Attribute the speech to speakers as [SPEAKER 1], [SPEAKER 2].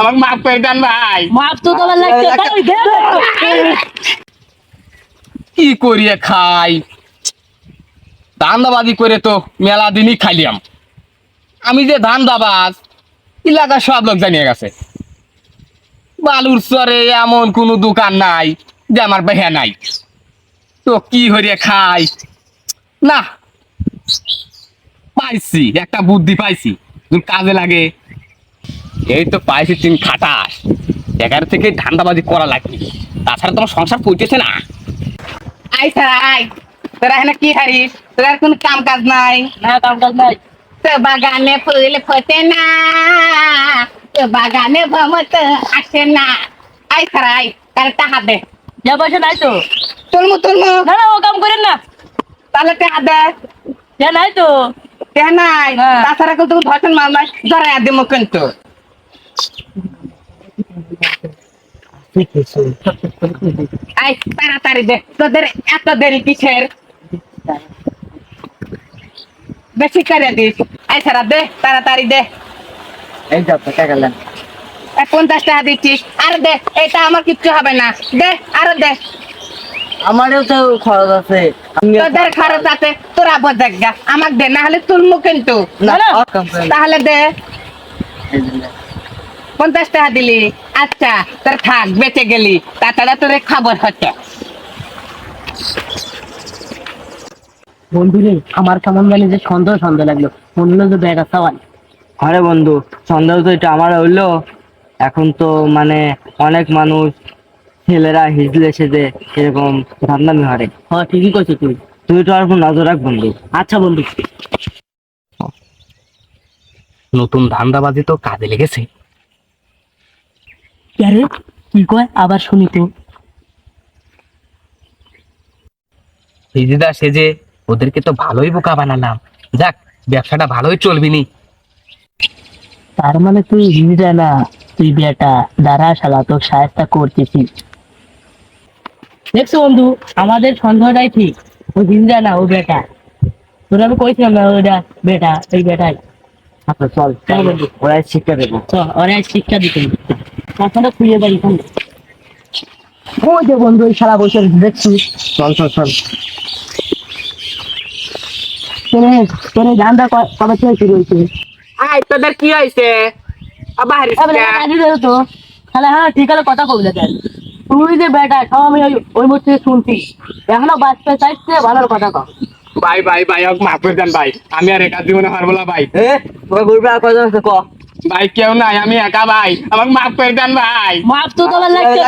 [SPEAKER 1] আমাকে মাফ করে দেন ভাই।
[SPEAKER 2] মাপ তো তোমার লাগছে তাই দে
[SPEAKER 1] কি করিয়ে খাই? ধান্দাবাজি করে তো মেলা দিনই খাইলাম। আমি যে ধান্দাবাজ এলাকা সব লোক জানিয়ে গেছে। বালুর চরে এমন কোনো দোকান নাই যে আমার বেহা নাই। তো কি হরিয়ে খাই? না পাইছি একটা বুদ্ধি পাইছি। কাজে লাগে এই তো পাইছি তিন খাটাস। এগারো থেকে ধান্দাবাজি করা লাগবে। তাছাড়া তোমার সংসার পড়তেছে না? আই স্যার আই। তোরা এখানে কি হারিস তোর কোনো কাম কাজ নাই?
[SPEAKER 2] না কাম কাজ নাই।
[SPEAKER 1] তো বাগানে ফুল ফোটে না। তো বাগানে ভমত আসে না। আই স্যার আই। তার টাকা দে।
[SPEAKER 2] যা পয়সা নাই তো।
[SPEAKER 1] তুলমু তুলমু।
[SPEAKER 2] না না ও কাম করেন না।
[SPEAKER 1] তাহলে টাকা দে।
[SPEAKER 2] যা নাই তো।
[SPEAKER 1] কে নাই।
[SPEAKER 2] হ্যাঁ।
[SPEAKER 1] তাছাড়া কিন্তু ধর্ষণ মামলায় ধরা দেবো কিন্তু। আই তাড়াতাড়ি দে। তোদের এত দেরি কিসের? বেশি করে দিস। আই সারা দে তাড়াতাড়ি দে।
[SPEAKER 3] এই যাও টাকা গেলেন
[SPEAKER 1] পঞ্চাশ টাকা দিচ্ছিস। আর দে এটা আমার কিচ্ছু হবে না। দে আরও দে।
[SPEAKER 3] আমারও তো খরচ আছে।
[SPEAKER 1] তোদের খরচ আছে তোরা বোঝাক গা। আমাকে দে না হলে তুলমু কিন্তু। তাহলে দে। পঞ্চাশ টাকা দিলি। আচ্ছা তোর থাক বেঁচে গেলি। তাছাড়া তোর খবর হচ্ছে।
[SPEAKER 2] বন্ধু রে আমার কেমন যে সন্দেহ সন্দেহ লাগল। মনে হলো যে ব্যাটা সওয়াল।
[SPEAKER 3] আরে বন্ধু সন্দেহ তো এটা আমার হইল। এখন তো মানে অনেক মানুষ ছেলেরা হিজলে সেজে এরকম ধান্দামি হারে।
[SPEAKER 2] হ্যাঁ ঠিকই কইছিস তুই।
[SPEAKER 3] তুই তো আর নজর রাখ বন্ধু।
[SPEAKER 2] আচ্ছা বন্ধু।
[SPEAKER 1] নতুন ধান্দাবাজি তো কাজে লেগেছে।
[SPEAKER 2] আরে কি কয়? আবার শুনি তো।
[SPEAKER 1] ফিজিদা সেজে ওদেরকে তো ভালোই বোকা বানালাম। যাক ব্যবসাটা ভালোই চলবি নি
[SPEAKER 2] তার মানে তুই হিজড়া না? তুই বেটা দাঁড়া শালা তোর সাহায্য করতেছি। দেখছ বন্ধু আমাদের সন্দেহটাই ঠিক। ও হিজড়া না ও বেটা। তোর আমি কইছিলাম না ওটা বেটা এই বেটাই।
[SPEAKER 3] আচ্ছা চল
[SPEAKER 2] চল বন্ধু।
[SPEAKER 3] ওরা শিক্ষা দেবো।
[SPEAKER 2] চল ওরাই শিক্ষা দিতে। কথাটা খুঁজে পাই এখানে। ওই যে বন্ধু ওই বসে দেখছি।
[SPEAKER 3] চল চল চল।
[SPEAKER 2] তোর তোর ধান্দা কবে থেকে শুরু হয়েছে?
[SPEAKER 1] আই তোদের কি হয়েছে? আবার
[SPEAKER 2] তো তাহলে হ্যাঁ ঠিক আছে কথা তুই যে বেটা সব আমি ওই ওই শুনছি। এখনও বাচ্চা চাইছে ভালো কথা কম
[SPEAKER 1] ভাই ভাই ভাই হোক মাফ করে দেন ভাই। আমি আর একা জীবনে পারব না ভাই।
[SPEAKER 3] আছে ক?
[SPEAKER 1] ভাই কেউ নাই আমি একা ভাই। আমাকে মাফ করে দেন ভাই।
[SPEAKER 2] মাফ তো তোমার লাগছে